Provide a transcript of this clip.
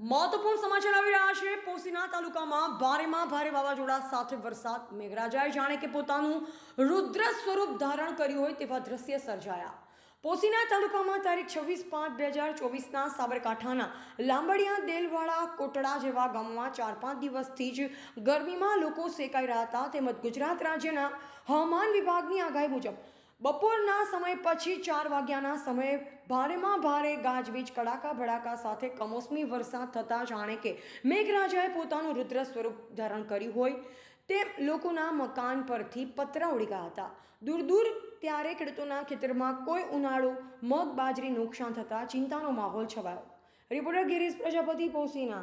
મહત્વપૂર્ણ સમાચાર આવી રહ્યા છે. પોસીના તાલુકામાં ભારેમાં ભારે વાવાઝોડા સાથે વરસાદ મેઘરાજાએ જાણે કે પોતાનું રુદ્ર સ્વરૂપ ધારણ કર્યું હોય તેવા દ્રશ્ય સર્જાયા. પોસીના તાલુકામાં તારીખ છવ્વીસ પાંચ બે હજાર ચોવીસના સાબરકાંઠાના લાંબડિયા, દેલવાડા, કોટડા જેવા ગામમાં ચાર પાંચ દિવસથી જ ગરમીમાં લોકો સેકાઈ રહ્યા હતા. તેમજ ગુજરાત રાજ્યના હવામાન વિભાગની આગાહી મુજબ બપોરના સમય પછી ચાર વાગ્યાના સમયે ભારેમાં ભારે ગાજવીજ, કડાકા ભડાકા સાથે કમોસમી વરસાદ થતાં જાણે કે મેઘરાજાએ પોતાનું રુદ્ર સ્વરૂપ ધારણ કર્યું હોય તે લોકોના મકાન પરથી પતરા ઉડી ગયા હતા. દૂર દૂર ત્યારે ખેડૂતોના ખેતરમાં કોઈ ઉનાળો મગ બાજરી નુકસાન થતાં ચિંતાનો માહોલ છવાયો. રિપોર્ટર ગિરીશ પ્રજાપતિ, પોસીના.